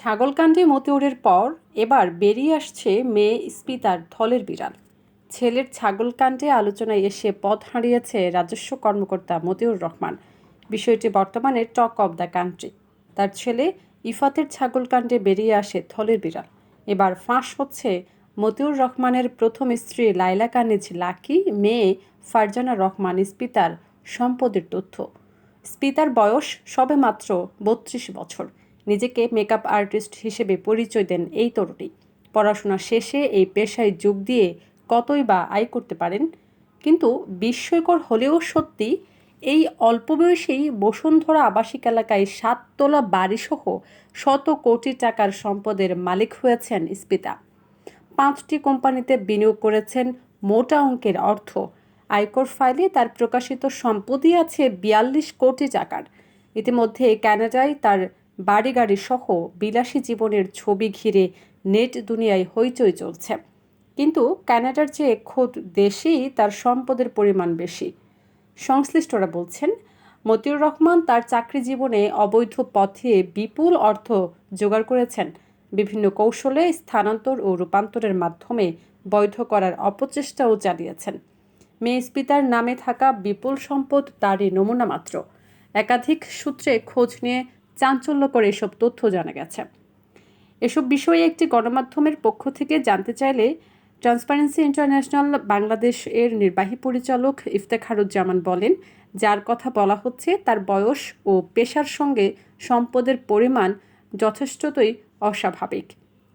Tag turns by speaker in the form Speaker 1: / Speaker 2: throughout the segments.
Speaker 1: ছাগলকাণ্ডে মতিউরের পর এবার বেরিয়ে আসছে মেয়ে স্পিতার থলের বিড়াল। ছেলের ছাগলকাণ্ডে আলোচনায় এসে পথ হারিয়েছে রাজস্ব কর্মকর্তা মতিউর রহমান। বিষয়টি বর্তমানে টক অব দ্য কান্ট্রি। তার ছেলে ইফাতের ছাগলকাণ্ডে বেরিয়ে আসে থলের বিড়াল। এবার ফাঁস হচ্ছে মতিউর রহমানের প্রথম স্ত্রী লাইলা কানিজ লাকি, মেয়ে ফারজানা রহমান স্পিতার সম্পদের তথ্য। স্পিতার বয়স সবেমাত্র বত্রিশ বছর। নিজেকে মেকআপ আর্টিস্ট হিসেবে পরিচয় দেন এই তরুণী। পড়াশোনা শেষে এই পেশায় যোগ দিয়ে কতই বা আয় করতে পারেন, কিন্তু বিস্ময়কর হলেও সত্যি এই অল্প বয়সেই বসুন্ধরা আবাসিক এলাকায় সাততলা বাড়িসহ শত কোটি টাকার সম্পদের মালিক হয়েছেন স্পিতা পাঁচটি কোম্পানিতে বিনিয়োগ করেছেন মোটা অঙ্কের অর্থ। আয়কর ফাইলে তার প্রকাশিত সম্পত্তি আছে বিয়াল্লিশ কোটি টাকার। ইতিমধ্যে কানাডায় তার বাড়ি গাড়ি সহ বিলাসী জীবনের ছবি ঘিরে নেট দুনিয়ায় হইচই চলছে। কিন্তু কানাডার চেয়ে খোদ দেশেই তার সম্পদের পরিমাণ বেশি। সংশ্লিষ্টরা বলছেন, মতিউর রহমান তার চাকরি জীবনে অবৈধ পথে বিপুল অর্থ জোগাড় করেছেন। বিভিন্ন কৌশলে স্থানান্তর ও রূপান্তরের মাধ্যমে বৈধ করার অপচেষ্টাও চালিয়েছেন। মেয়ে স্পিতার নামে থাকা বিপুল সম্পদ তারই নমুনা মাত্র। একাধিক সূত্রে খোঁজ নিয়ে চাঞ্চল্যকর এসব তথ্য জানা গেছে। এসব বিষয়ে একটি গণমাধ্যমের পক্ষ থেকে জানতে চাইলে ট্রান্সপারেন্সি ইন্টারন্যাশনাল বাংলাদেশ এর নির্বাহী পরিচালক ইফতেখারুজ্জামান বলেন, যার কথা বলা হচ্ছে তার বয়স ও পেশার সঙ্গে সম্পদের পরিমাণ যথেষ্টতই অস্বাভাবিক।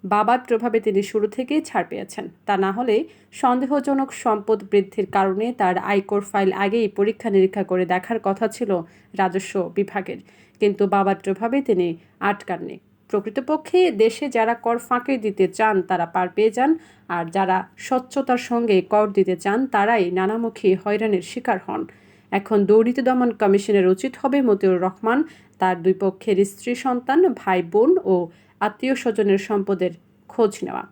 Speaker 1: বাবার প্রভাবে তিনি শুরু থেকেই ছাড় পেয়েছেন। তা না হলে সন্দেহজনক সম্পদ বৃদ্ধির কারণে তার আয়কর ফাইল আগেই পরীক্ষা নিরীক্ষা করে দেখার কথা ছিল রাজস্ব বিভাগের। কিন্তু বাবার প্রভাবে তিনি আটকাননি। প্রকৃতপক্ষে দেশে যারা কর ফাঁকে দিতে চান, তারা পার পেয়ে যান, আর যারা স্বচ্ছতার সঙ্গে কর দিতে চান, তারাই নানামুখী হয়রানির শিকার হন। এখন দুর্নীতি দমন কমিশনের উচিত হবে মতিউর রহমান, তার দুই পক্ষের স্ত্রী সন্তান, ভাই বোন ও আত্মীয় স্বজনের সম্পদের খোঁজ নেওয়া।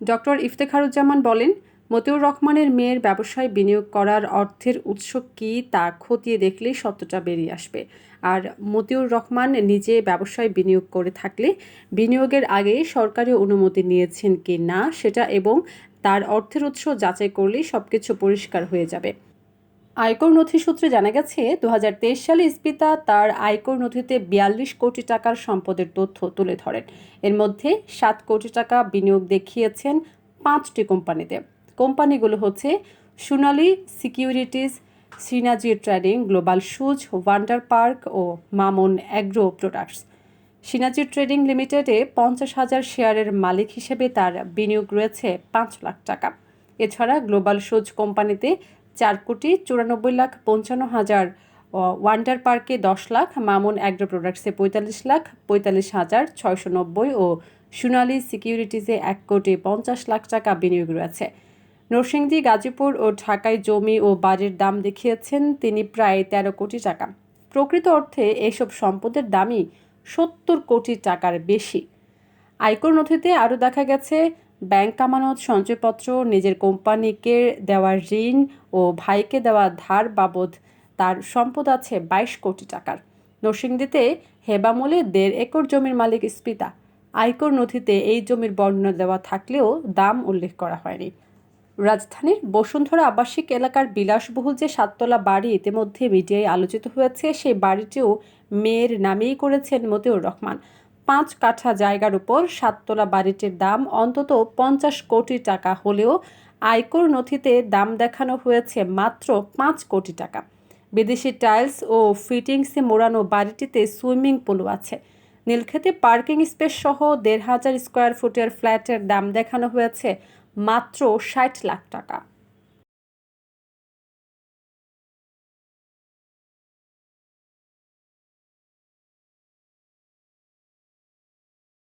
Speaker 1: ডক্টর ইফতেখারুজ্জামান বলেন মতিউর রহমানের মেয়ের ব্যবসায় বিনিয়োগ করার অর্থের উৎস কী তা খতিয়ে দেখলেই সত্যটা বেরিয়ে আসবে। আর মতিউর রহমান নিজে ব্যবসায় বিনিয়োগ করে থাকলে বিনিয়োগের আগে সরকারি অনুমতি নিয়েছেন কি না সেটা এবং তার অর্থের উৎস যাচাই করলেই সব কিছু পরিষ্কার হয়ে যাবে। আয়কর নথি সূত্রে জানা গেছে দু হাজার তেইশ সালে স্পিতা তার আয়কর নথিতে বিয়াল্লিশ কোটি টাকার সম্পদের তথ্য তুলে ধরেন। এর মধ্যে সাত কোটি টাকা বিনিয়োগ দেখিয়েছেন পাঁচটি কোম্পানিতে। কোম্পানিগুলো হচ্ছে Sonali securities সিনাজি trading, global shoes, wonder park ও মামুন অ্যাগ্রো প্রোডাক্টস। সিনাজি ট্রেডিং লিমিটেডে পঞ্চাশ হাজার শেয়ারের মালিক হিসেবে তার বিনিয়োগ রয়েছে পাঁচ লাখ টাকা। এছাড়া গ্লোবাল শুজ কোম্পানিতে চার কোটি চুরানব্বই লাখ পঞ্চান্ন হাজার ওয়ান্ডার পার্কে দশ লাখ, মামুন অ্যাগ্রো প্রোডাক্টসে পঁয়তাল্লিশ লাখ, পঁয়তাল্লিশ হাজার ছয়শো নব্বই ও সোনালী সিকিউরিটিজে এক কোটি পঞ্চাশ লাখ টাকা বিনিয়োগ রয়েছে। নরসিংদী, গাজীপুর ও ঢাকায় জমি ও বাড়ির দাম দেখিয়েছেন তিনি প্রায় তেরো কোটি টাকা। প্রকৃত অর্থে এসব সম্পদের দামই সত্তর কোটি টাকার বেশি। আয়কর নথিতে আরও দেখা গেছে, ব্যাংক আমানত, সঞ্চয়পত্র, নিজের কোম্পানিকে দেওয়া ঋণ ও ভাইকে দেওয়া ধার বাবদ তার সম্পদ আছে বাইশ কোটি টাকার। নরসিংদীতে হেবামলে দেড় একর জমির মালিক স্পিতা আয়কর নথিতে এই জমির বর্ণনা দেওয়া থাকলেও দাম উল্লেখ করা হয়নি। রাজধানীর বসুন্ধরা আবাসিক এলাকার বিলাসবহুল যে সাততলা বাড়ি ইতিমধ্যে মিডিয়ায় আলোচিত হয়েছে, সেই বাড়িটিও মেয়ের নামেই করেছেন মতিউর রহমান। পাঁচ কাঠা জায়গার উপর সাততলা বাড়িটির দাম অন্তত পঞ্চাশ কোটি টাকা হলেও আয়কর নথিতে দাম দেখানো হয়েছে মাত্র পাঁচ কোটি টাকা। বিদেশি টাইলস ও ফিটিংসে মোড়ানো বাড়িটিতে সুইমিং পুলও আছে। নীলক্ষেতে পার্কিং স্পেস সহ দেড় হাজার স্কোয়ার ফুটের ফ্ল্যাটের দাম দেখানো হয়েছে মাত্র ষাট লাখ টাকা।